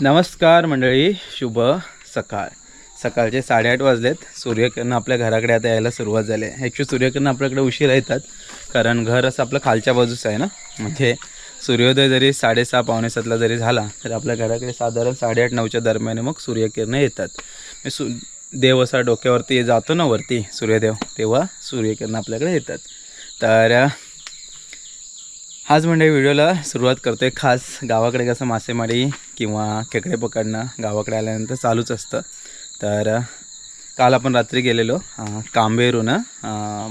नमस्कार मंडळी शुभ सकाळ. सकाळचे साडेआठ वाजलेत. सूर्यकिरण आपल्या घराकडे आता यायला सुरुवात झाली आहे. ॲक्च्युली सूर्यकिरण आपल्याकडे उशीर येतात कारण घर असं आपलं खालच्या बाजूच आहे ना? म्हणजे सूर्योदय जरी साडेसहा पावणे सातला जरी झाला तर आपल्या घराकडे साधारण साडेआठ नऊच्या दरम्यान मग सूर्यकिरणं येतात. मी सु देव असा डोक्यावरती जातो ना वरती सूर्यदेव तेव्हा सूर्यकिरणं आपल्याकडे येतात. तर आज म्हणजे व्हिडिओला सुरुवात करतोय खास गावाकडे कसं मासेमारी किंवा खेकडे पकडणं गावाकडे आल्यानंतर चालूच असतं. तर काल आपण रात्री गेलेलो कांबेरूनं कांबेरून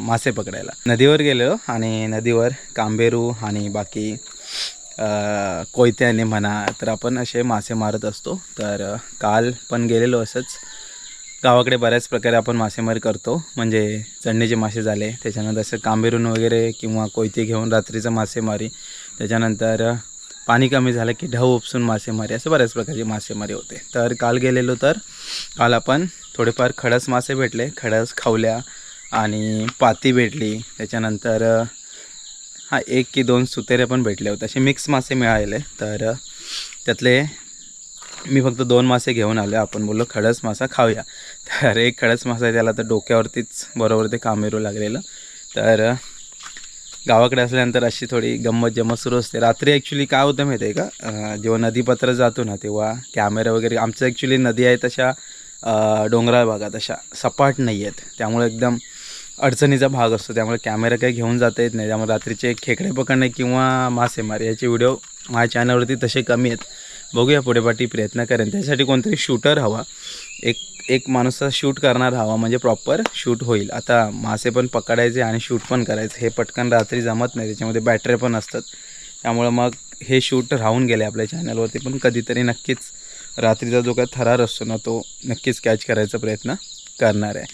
मासे पकडायला. नदीवर गेलेलो आणि नदीवर कांबेरू आणि बाकी कोयत्याने म्हणा तर आपण असे मासे मारत असतो. तर काल पण गेलेलो असंच. गावाकडे बऱ्याच प्रकारे आपण मासेमारी करतो. म्हणजे चढणीचे मासे झाले त्याच्यानंतर असं कांबेरून वगैरे किंवा कोयते घेऊन रात्रीचं मासेमारी त्याच्यानंतर पाणी कमी झालं की ढव उपसून मासेमारी असं बऱ्याच प्रकारची मासेमारी होते. तर काल गेलेलो तर काल आपण थोडेफार खडस मासे भेटले खडस खावल्या आणि पाती भेटली. त्याच्यानंतर हा एक की दोन सुतेरे पण भेटले होते असे मिक्स मासे मिळाले तर त्यातले मी फक्त दोन मासे घेऊन आलो. आपण बोललो खडस मासा खाऊया. तर एक खडस मासा आहे त्याला तर डोक्यावरतीच बरोबर ते कामेरू लागलेलं. तर गावाकडे असल्यानंतर अशी थोडी गंमत जम्मत सुरू असते. रात्री ॲक्च्युली काय होतं माहिती आहे का जेव्हा नदीपात्र जातो ना तेव्हा कॅमेरा वगैरे आमचं ॲक्च्युली नदी आहे तशा डोंगराळ भागात अशा सपाट नाही आहेत त्यामुळे एकदम अडचणीचा भाग असतो. त्यामुळे कॅमेरा काही घेऊन जाता येत नाही. त्यामुळे रात्रीचे खेकडे पकडणे किंवा मासेमारी याचे व्हिडिओ माझ्या चॅनलवरती तसे कमी आहेत. बघूया पुढे पाठी प्रयत्न करेन. त्यासाठी कोणतरी शूटर हवा. एक एक माणूस शूट करणार हवा म्हणजे प्रॉपर शूट होईल. आता मासे पण पकडायचे आणि शूट पण करायचे. हे पटकन रात्री जमत नाही. त्याच्यामध्ये बॅटरी पण असतात. त्यामुळं मग हे शूट राहून गेले आपल्या चॅनलवरती. पण कधीतरी नक्कीच रात्रीचा जो काय थरार असतो ना तो नक्कीच कॅच करायचा प्रयत्न करणार आहे.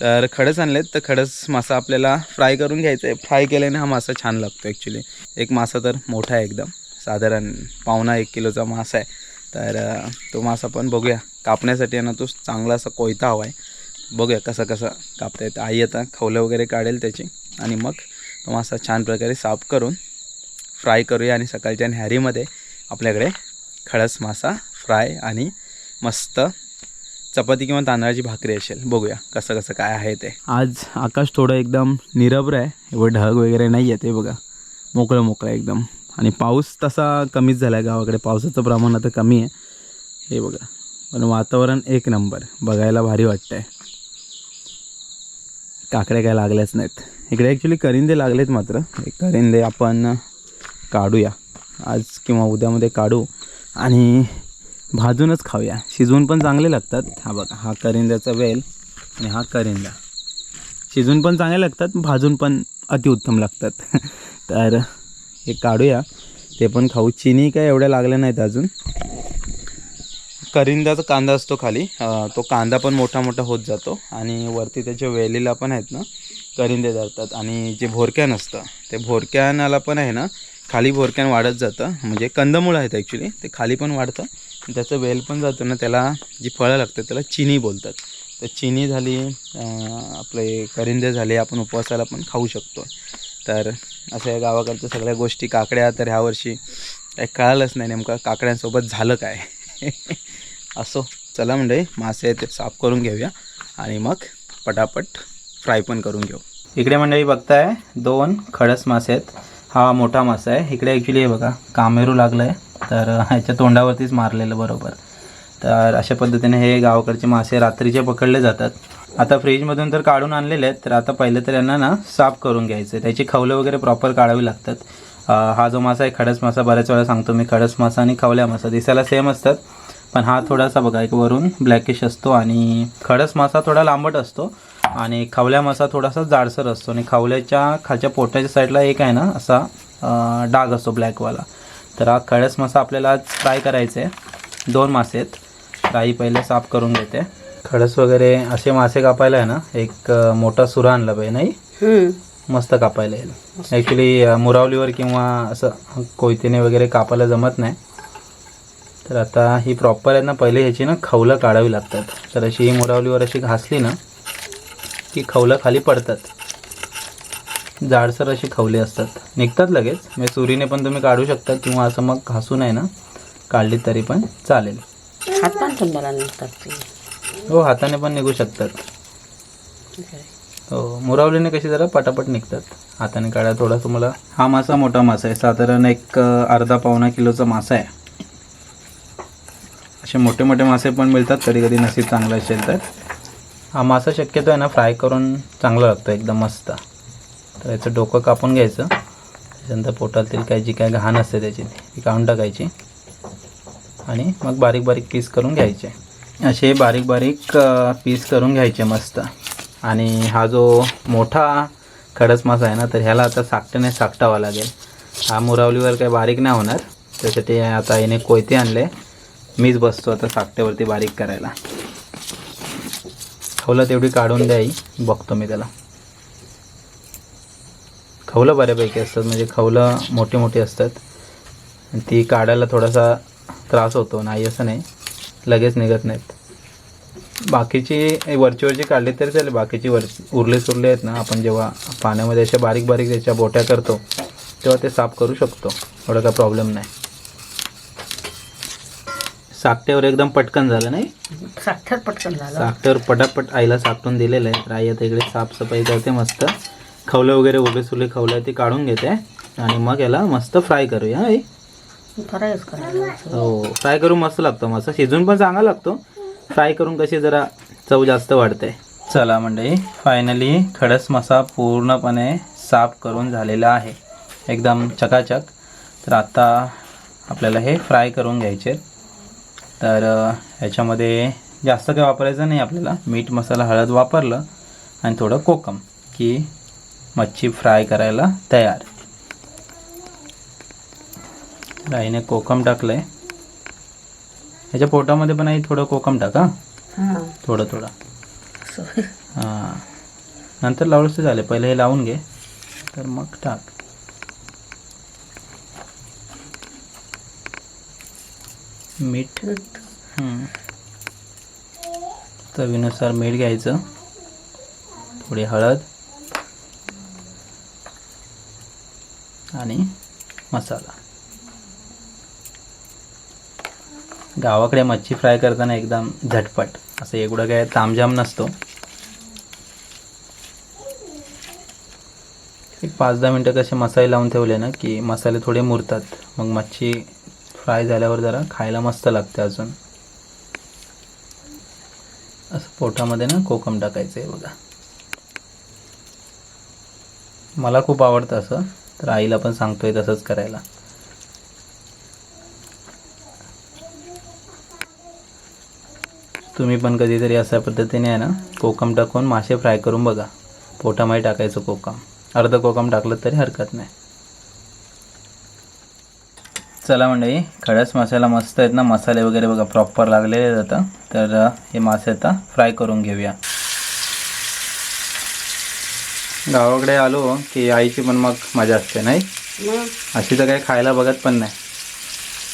तर खडस आणलेत. तर खडस मासा आपल्याला फ्राय करून घ्यायचा आहे. फ्राय केल्याने हा मासा छान लागतो ॲक्च्युली एक मासा तर मोठा आहे एकदम. साधारण पावणा एक किलोचा मासा आहे. तर तो मासा पण बघूया. कापण्यासाठी आहे ना तो चांगला असा कोयता हवा आहे. बघूया कसा कसा कापता येतं. आई आता खवलं वगैरे काढेल त्याची आणि मग तो मासा छान प्रकारे साफ करून फ्राय करूया आणि सकाळच्या न्याहारीमध्ये आपल्याकडे खडस मासा फ्राय आणि मस्त चपाती किंवा तांदळाची भाकरी असेल. बघूया कसं कसं काय आहे ते. आज आकाश थोडं एकदम निरभ्र आहे. एवढं ढग वगैरे नाही आहे ते बघा. मोकळं मोकळं एकदम. आणि पाऊस तसा कमीच झाला आहे गावाकडे. पावसाचं प्रमाण आता कमी आहे. हे बघा. पण वातावरण एक नंबर. बघायला भारी वाटतं आहे काकड्या काय लागल्याच नाहीत. इकडे ॲक्च्युली करिंदे लागलेत मात्र. एक करिंदे आपण काढूया. आज किंवा उद्यामध्ये काढू आणि भाजूनच खाऊया. शिजवून पण चांगले लागतात. हा बघा हा करिंद्याचा वेल आणि हा करिंदा. शिजून पण चांगले लागतात भाजून पण अतिउत्तम लागतात. तर हे काढूया. ते पण खाऊ. चिनी काय एवढ्या लागल्या नाहीत अजून. करिंदाचा कांदा असतो खाली. तो कांदा पण मोठा मोठा होत जातो. आणि वरती त्याच्या वेलीला पण आहेत ना करिंदे जातात आणि जे भोरक्यान असतं ते भोरक्यानाला पण आहे ना खाली भोरक्यान वाढत जातं. म्हणजे कंदमुळं आहेत ॲक्च्युली ते खाली पण वाढतं. त्याचं वेल पण जातं ना त्याला जी फळं लागतात त्याला चिनी बोलतात. तर चिनी झाली आपले करिंदे झाले आपण उपवासाला पण खाऊ शकतो. तर असं या गावाकडच्या सगळ्या गोष्टी काकड्या तर ह्या वर्षी काही कळालंच नाही नेमकं काकड्यांसोबत झालं काय. असो चला म्हणजे मासे आहेत ते साफ करून घेऊया आणि मग पटापट फ्राय पण करून घेऊ. इकडे मंडळी बघताय दोन खडस मासे आहेत. हा मोठा मासा आहे. इकडे ॲक्च्युली हे बघा कामेरू लागलं आहे तर ह्याच्या तोंडावरतीच मारलेलं बरोबर. तर अशा पद्धतीने हे गावाकडचे मासे रात्रीचे पकडले जातात. आता फ्रीजमधून तर काढून आणलेले आहेत तर आता पहिले तर यांना ना साफ करून घ्यायचं आहे त्याची खवलं वगैरे प्रॉपर काढावी लागतात. हा जो मासा आहे खडस मासा बऱ्याच वेळा सांगतो मी खडस मासा आणि खवल्या मासा दिसायला सेम असतात पण हा थोडासा बघा एक वरून ब्लॅकिश असतो आणि खडस मासा थोडा लांबट असतो आणि खवल्या मासा थोडासा जाडसर असतो आणि खवल्याच्या खालच्या पोटाच्या साईडला एक आहे ना असा डाग असतो ब्लॅकवाला तर हा खडस मासा आपल्याला आज फ्राय करायचा आहे दोन मासे आहेत. फ्राई पहिले साफ करून घेते. खडस वगैरे असे मासे कापायला आहे ना एक मोठा सुरा आणला पाहिजे नाही? मस्त कापायला येईल ॲक्च्युली मुरावलीवर किंवा असं कोयतीने वगैरे कापायला जमत नाही. तर आता ही प्रॉपर आहे ना पहिले ह्याची ना खवलं काढावी लागतात. तर अशी ही मुरावलीवर अशी घासली ना की खवलं खाली पडतात. जाडसर अशी खवले असतात. निघतात लगेच. म्हणजे सुरीने पण तुम्ही काढू शकता किंवा असं मग घासून आहे ना काढली तरी पण चालेल. हात पण निघतात हो हाताने पण निघू शकतात. हो मुरावलीने कशी जरा पटापट निघतात. हाताने काढा थोडा तुम्हाला. हा मासा मोठा मासा आहे. साधारण एक अर्धा पावणा किलोचा मासा आहे. असे मोठे मोठे मासे पण मिळतात कधी कधी नसीब चांगलं असेल तर. हा मासा शक्यतो आहे ना फ्राय करून चांगला लागतो एकदम मस्त. तर याचं डोकं कापून घ्यायचं. त्याच्यानंतर पोटातील काही जी काय घाण असते त्याची ती काढून टाकायची. आणि मग बारीक बारीक पीस करून घ्यायचे. असे बारीक बारीक पीस करून घ्यायचे मस्त. आणि हा जो मोठा खडस मासा आहे ना तर ह्याला आता साकट्याने साकटावा लागेल. हा मुरावलीवर काही बारीक नाही होणार. त्यासाठी आता याने कोयते आणले. मीच बसतो आता साकट्यावरती बारीक करायला. खवलं तेवढी काढून द्याई. बघतो मी त्याला. खवलं बऱ्यापैकी असतात. म्हणजे खवलं मोठी मोठी असतात. ती काढायला थोडासा त्रास होतो नाही असं नाही. लगेच निघत नाहीत. बाकीची वरची वरची काढली तरी चालेल. बाकीची वर उरले सुरले आहेत ना आपण जेव्हा पाण्यामध्ये अशा बारीक बारीक त्याच्या बोट्या करतो तेव्हा ते साफ करू शकतो. एवढा काय प्रॉब्लेम नाही. साकट्यावर एकदम पटकन झालं नाही? साक्षात पटकन झालं. साकट्यावर पटापट आईला साकटून दिलेलं आहे. तर आई आता इकडे साफसफाई करते मस्त. खवलं वगैरे उभे सुले खवलं ते काढून घेते. आणि मग याला मस्त फ्राय करूया आई. फरायच करायला हो. फ्राय करून मस्त लागतो मासा शिजून पण चांगला लागतो. फ्राय करून कशी जरा चव जास्त वाढते. चला मंडळी फायनली खडस मासा पूर्णपणे साफ करून झालेला आहे. एकदम चकाचक. तर आता आपल्याला हे फ्राय करून घ्यायचे. तर ह्याच्यामध्ये जास्त काही वापरायचं नाही आपल्याला. मीठ मसाला हळद वापरलं आणि थोडं कोकम की मच्छी फ्राय करायला तयार. आईने कोकम टाकलं आहे ह्याच्या पोटामध्ये पण आई थोडं कोकम टाका हां. थोडं थोडं. हां. नंतर लावलंच तर झाले पहिले हे लावून घे. तर मग टाक. मीठ. चवीनुसार मीठ घ्यायचं. थोडी हळद. आणि मसाला. गावाकडे मच्छी फ्राय करताना एकदम झटपट. असं एवढं काय तामझाम नसतो. एक पाच दहा मिनटं कसे मसाले लावून ठेवले ना की मसाले थोडे मुरतात. मग मच्छी फ्राय झाल्यावर जरा खायला मस्त लागते अजून. असं पोटामध्ये ना कोकम टाकायचं आहे बघा. मला खूप आवडतं असं तर आईला पण सांगतोय तसंच करायला. तुम्ही पण कधीतरी अशा पद्धतीने आहे ना कोकम टाकून मासे फ्राय करून बघा. पोटामध्ये टाकायचं कोकम. अर्ध कोकम टाकलं तरी हरकत नाही. चला मंडळी खडस माशाला मस्त आहेत ना मसाले वगैरे बघा प्रॉपर लागलेले आता. तर हे मासे आता फ्राय करून घेऊया. गावाकडे आलो की आईची पण मग मजा असते नाही? अशी तर काही खायला बघत पण नाही.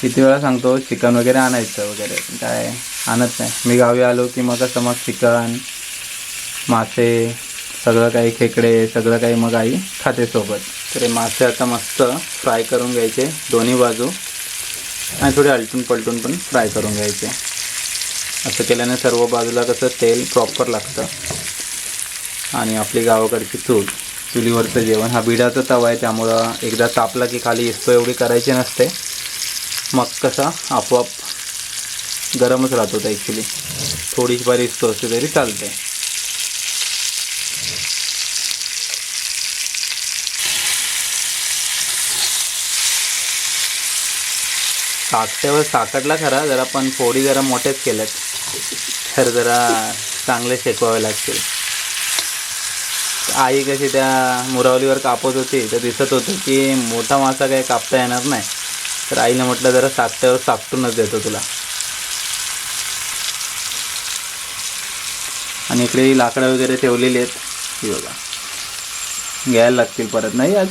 किती वेळा सांगतो चिकन वगैरे आणायचं वगैरे. काय आणत नाही. मी गावी आलो की मग असं मग चिकन मासे सगळं काही खेकडे सगळं काही मग आई खाते सोबत. तर हे मासे आता मस्त फ्राय करून घ्यायचे दोन्ही बाजू. आणि थोडे आलटून पलटून पण फ्राय करून घ्यायचे. असं केल्याने सर्व बाजूला कसं तेल प्रॉपर लागतं. आणि आपली गावाकडची चूल चुलीवरचं जेवण. हा बिडाचा तवा आहे त्यामुळं एकदा तापला की खाली इसतो एवढी करायची नसते. मग कसा आपोआप गरमच राहतो होता ॲक्च्युली थोडीशी बारीक तो असते तरी चालते साकट्यावर साकटला खरा जरा पण फोडी जरा मोठ्याच केल्यात. तर जरा चांगले शेकवावे लागतील. आई कशी त्या मुरावलीवर कापत होती तर दिसत होतं की मोठा मासा काही कापता येणार नाही. तर आईने म्हटलं जरा सापट्यावर सापटूनच देतो तुला. आणि इकडे लाकडं वगैरे ठेवलेली आहेत. ही बघा. घ्यायला लागतील परत नाही आज?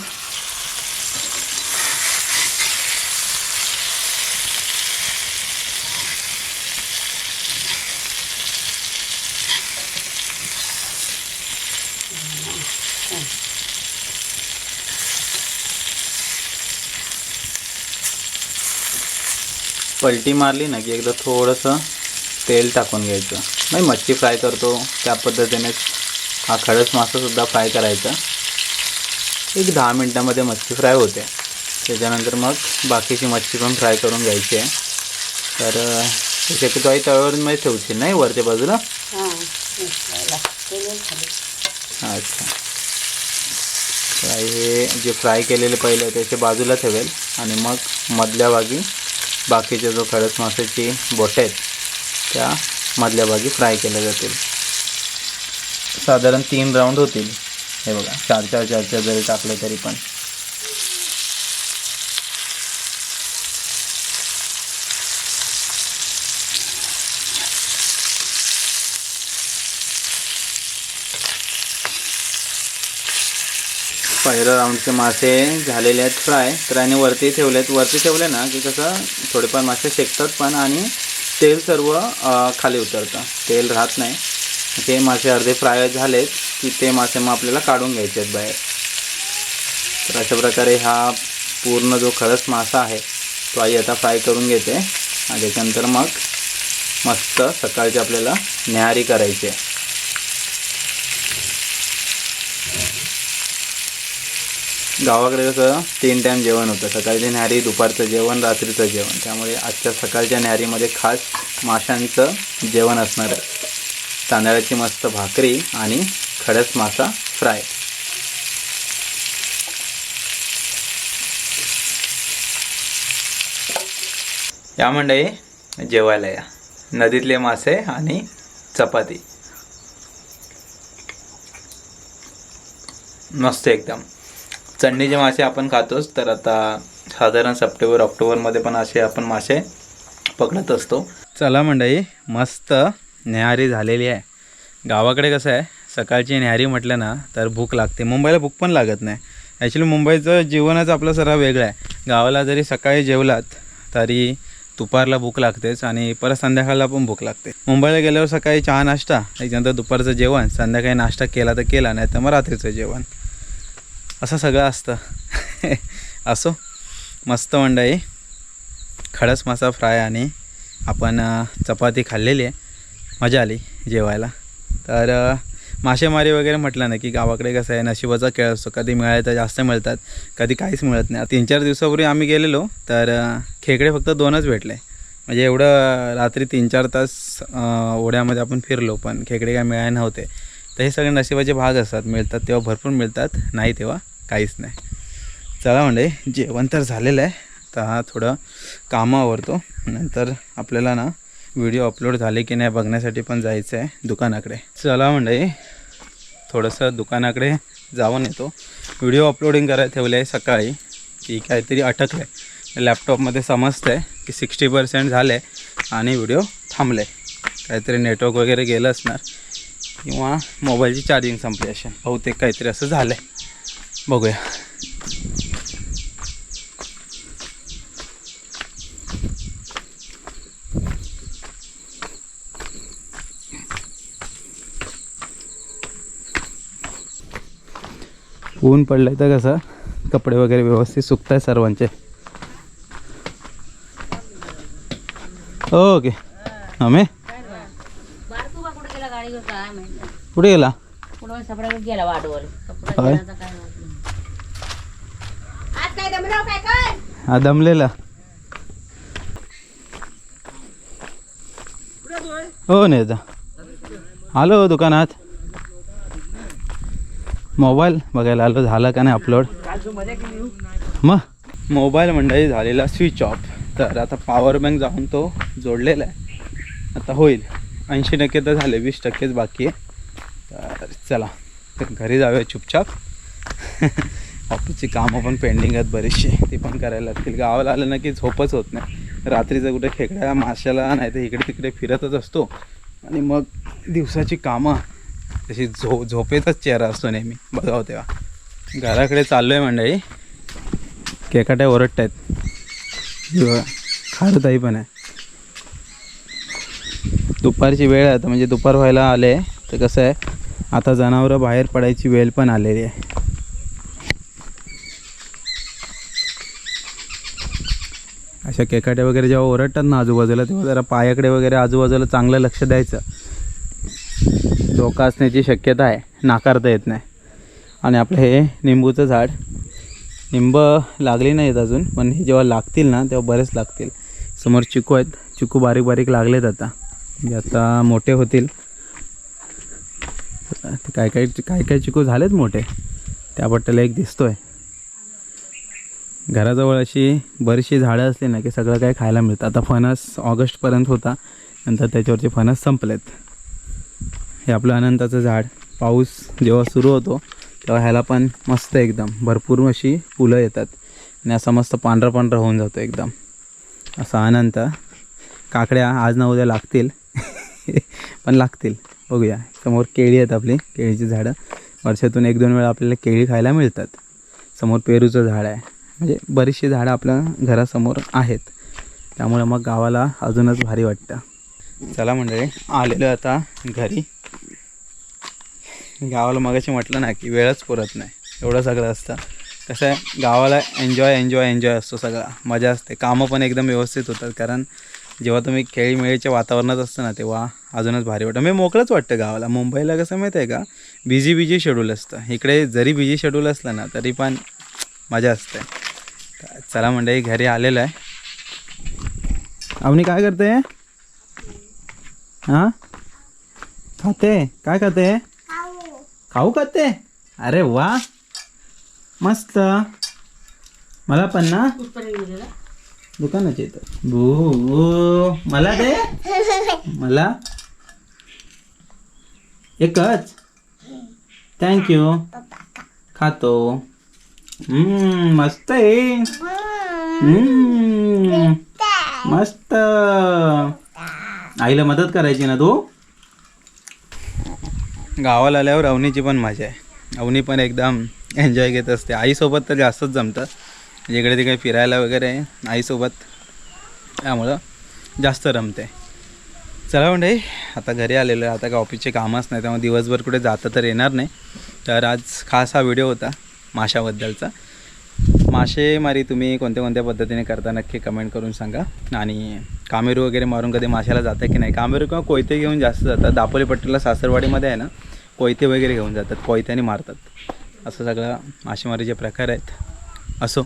पलटी मारली ना की एकदा थोडंसं तेल टाकून घ्यायचं. नाही मच्छी फ्राय करतो. त्या पद्धतीनेच हा खडस मासासुद्धा फ्राय करायचा. एक दहा मिनटामध्ये मच्छी फ्राय होते. त्याच्यानंतर मग बाकीची मच्छी पण फ्राय करून घ्यायची आहे. तर शक्यतो आई तव्यावरून मध्ये ठेवशील नाही वरच्या बाजूला? हां. अच्छा. हे जे फ्राय केलेले पहिले त्याचे बाजूला ठेवेल आणि मग मधल्या भागी बाकीचे जो खडस माशाची बोटे आहेत त्या मधल्या भागी फ्राय केल्या जातील. साधारण तीन राऊंड होतील. हे बघा चार चार चार चार जरी टाकले तरी पण. पहिलं राऊंडचे मासे झालेले आहेत फ्राय तर आणि वरती ठेवले आहेत वरती ठेवले ना की कसं थोडेफार मासे शेकतात पण आणि तेल सर्व खाली उतरतं. तेल राहत नाही. ते मासे अर्धे फ्राय झालेत की ते मासे मग आपल्याला काढून घ्यायचे आहेत बाहेर. तर अशा प्रकारे हा पूर्ण जो खरंच मासा आहे तो आई आता फ्राय करून घेते. आणि त्याच्यानंतर मग मस्त सकाळची आपल्याला न्याहारी करायची. आहे गावाकडे कसं तीन टाईम जेवण होतं. सकाळची न्याहारी दुपारचं जेवण रात्रीचं जेवण. त्यामुळे आजच्या सकाळच्या न्याहारीमध्ये खास माशांचं जेवण असणार आहे. तांदळाची मस्त भाकरी आणि खडस मासा फ्राय. या मंडळी जेवायला या. नदीतले मासे आणि चपाती. मस्त एकदम. चंडीचे मासे आपण खातोच तर आता साधारण सप्टेंबर ऑक्टोबरमध्ये पण असे आपण मासे पकडत असतो. चला मंडळी मस्त न्याहारी झालेली आहे. गावाकडे कसं आहे सकाळची न्याहारी म्हटलं ना तर भूक लागते. मुंबईला भूक पण लागत नाही. ॲक्च्युली मुंबईचं जीवनच आपलं सर्व वेगळं आहे. गावाला जरी सकाळी जेवलात तरी दुपारला भूक लागतेच आणि परत संध्याकाळला पण भूक लागते. मुंबईला गेल्यावर सकाळी चहा नाश्ता त्याच्यानंतर दुपारचं जेवण संध्याकाळी नाश्ता केला तर केला नाही तर मग रात्रीचं जेवण. असं सगळं असतं. असो. मस्त मंडळी खडस मासा फ्राय आणि आपण चपाती खाल्लेली आहे. मजा आली जेवायला. तर मासेमारी वगैरे म्हटलं ना की गावाकडे कसं आहे नशिबाचा खेळ असतो. कधी मिळाले तर जास्त मिळतात कधी काहीच मिळत नाही. तीन चार दिवसापूर्वी आम्ही गेलेलो तर खेकडे फक्त दोनच भेटले. म्हणजे एवढं रात्री तीन चार तास ओढ्यामध्ये आपण फिरलो पण खेकडे काय मिळाले नव्हते. तर हे सगळे नशिबाचे भाग असतात. मिळतात तेव्हा भरपूर मिळतात. नाही तेव्हा काहीच नाही. चला म्हणजे जेवण तर झालेलं आहे. तर हा थोडं कामं आवरतो. नंतर आपल्याला ना व्हिडिओ अपलोड झाले की नाही बघण्यासाठी पण जायचं आहे दुकानाकडे. चला म्हणजे थोडंसं दुकानाकडे जाऊन येतो. व्हिडिओ अपलोडिंग करायला ठेवले आहे सकाळी. की काहीतरी अटकलं आहे लॅपटॉपमध्ये समजतं आहे की सिक्स्टी पर्सेंट झाले आणि व्हिडिओ थांबले काहीतरी नेटवर्क वगैरे गेलं असणार. किंवा मोबाईलची चार्जिंग संपली असेल. बहुतेक काहीतरी असं झालं आहे बघूया. ऊन पडलंय तर कसं? कपडे वगैरे व्यवस्थित सुकत आहे सर्वांचे. ओके. आम्ही कुठे गेला गाडीवर काय माहिती कुठे गेला? पुढं गेला वाटवर. होय. कपडा काय माहिती आज काय दमराव काय काय हा दमलेला. हो नेता. आलो दुकानात. मोबाईल बघायला आलो झाला का नाही अपलोड मग मोबाईल मंडळी झालेला स्विच ऑफ तर आता पॉवर बँक जाऊन तो जोडलेला आहे. आता होईल. ऐंशी टक्के तर झाले वीस टक्केच बाकी आहे. तर चला तर घरी जाऊया चुपचाप. ऑफिसची कामं पण पेंडिंग आहेत बरीचशी. ती पण करायला लागतील. गावाला आलं ना की झोपच होत नाही. रात्रीचं कुठे खेकड्या माशाला नाही तर इकडे तिकडे फिरतच असतो. आणि मग दिवसाची कामं तशी झो झोपेतच चेहरा असतो नेहमी. बघावं तेव्हा. घराकडे चाललो आहे मंडळी. केकाट्या ओरडत आहेत खारताई पण आहे. दुपारची वेळ आहे आता म्हणजे दुपार व्हायला आले. तर कसं आहे आता जनावरं बाहेर पडायची वेळ पण आलेली आहे. अशा केकाट्या वगैरे जेव्हा ओरडतात ना आजूबाजूला तेव्हा जरा पायाकडे वगैरे आजूबाजूला चांगलं लक्ष द्यायचं. धोका असण्याची शक्यता आहे नाकारता येत नाही. आणि आपलं हे निंबूचं झाड निंब लागली नाहीत अजून पण हे जेव्हा लागतील ना तेव्हा बरेच लागतील. समोर चिकू आहेत चिकू बारीक बारीक लागलेत आता. जे आता मोठे होतील. काय काय काय काय चिकू झालेत मोठे? त्या पट्ट्याला एक दिसतोय. घराजवळ अशी बरीचशी झाडं असली ना की सगळं काही खायला मिळतं. आता फणस ऑगस्टपर्यंत होता. नंतर त्याच्यावरचे फणस संपलेत. हे आपलं अनंताचं झाड. पाऊस जेव्हा सुरू होतो तेव्हा ह्याला पण मस्त एकदम भरपूर अशी फुलं येतात. आणि असा मस्त पांढरा पांढरा होऊन जातो एकदम. असा अनंत. काकड्या आज ना उद्या लागतील. पण लागतील. बघूया. समोर केळी आहेत आपली. केळीची झाडं. वर्षातून एक दोन वेळा आपल्याला केळी खायला मिळतात. समोर पेरूचं झाड आहे. म्हणजे बरीचशी झाडं आपल्या घरासमोर आहेत. त्यामुळे मग गावाला अजूनच भारी वाटतं. चला म्हणजे आलेलो आता घरी. गावाला मगाशी म्हटलं ना की वेळच पुरत नाही. एवढं सगळं असतं. कसं आहे? गावाला एन्जॉय एन्जॉय एन्जॉय असतो सगळा. मजा असते. कामं पण एकदम व्यवस्थित होतात. कारण जेव्हा तुम्ही खेळीमेळीच्या वातावरणात असतं ना तेव्हा अजूनच भारी वाटतं. मी मोकळंच वाटतं गावाला. मुंबईला कसं माहिती आहे का बिझी बिझी शेड्यूल असतं. इकडे जरी बिझी शेड्यूल असलं ना तरी पण मजा असते. चला म्हणजे घरी आलेलं आहे. अवनी काय करते? हां? खाते? काय खाते? खाऊ खाते? अरे वा. मस्त. मला पण ना? दुकानाचे येतं भू मला दे. मला. एकच. थँक्यू खातो. हम्म, मस्त आहे. हम्म, मस्त. आईला मदत करायची ना तू? गावाला आल्यावर अवनीची पण मजा आहे. अवनी पण एकदम एन्जॉय घेत असते. आईसोबत तर जास्तच जमतं. इकडे तिकडे फिरायला वगैरे आईसोबत. त्यामुळं जास्त रमते. चला म्हणजे आता घरी आलेलो आहे. आता काय ऑफिसचे कामच नाही त्यामुळे दिवसभर कुठे जाता तर येणार नाही. तर आज खास हा व्हिडिओ होता माशाबद्दलचा. मासेमारी तुम्ही कोणत्या कोणत्या पद्धतीने करता नक्की कमेंट करून सांगा. आणि कामेरू वगैरे मारून कधी माशाला जाता की नाही? कामेरू किंवा कोयते घेऊन जास्त जातात. दापोली पट्टीला सासरवाडीमध्ये आहे ना कोयते वगैरे घेऊन जातात कोयत्याने मारतात. असं सगळं मासेमारीचे प्रकार आहेत. असो.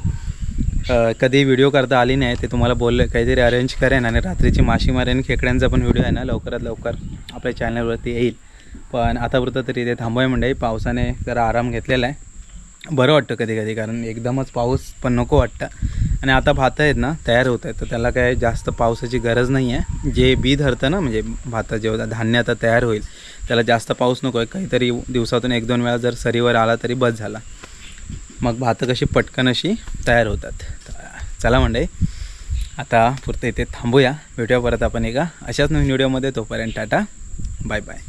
कधी व्हिडिओ करता आली नाही ते तुम्हाला बोलले काहीतरी अरेंज करेन आणि रात्रीची मासेमारी आणि खेकड्यांचा पण व्हिडिओ आहे ना लवकरात लवकर आपल्या चॅनलवरती येईल. पण आतापुरतं तरी ते थांबवाय म्हणजे पावसाने जरा आराम घेतलेला आहे. बरं वाटतं कधी कधी कारण एकदमच पाऊस पण नको वाटतं. आणि आता भात आहेत ना तयार होत आहेत तर त्याला काय जास्त पावसाची गरज नाही आहे जे बी धरतं ना म्हणजे भात जेव्हा धान्य आता तयार होईल त्याला जास्त पाऊस नको आहे. काहीतरी दिवसातून एक दोन वेळा जर सरीवर आला तरी बस झाला. मग भातं कशी पटकन अशी तयार होतात. चला मंडळी आता पुरतं इथे थांबूया. भेटूया परत आपण एका अशाच नवीन व्हिडिओमध्ये. तोपर्यंत टाटा. Bye bye.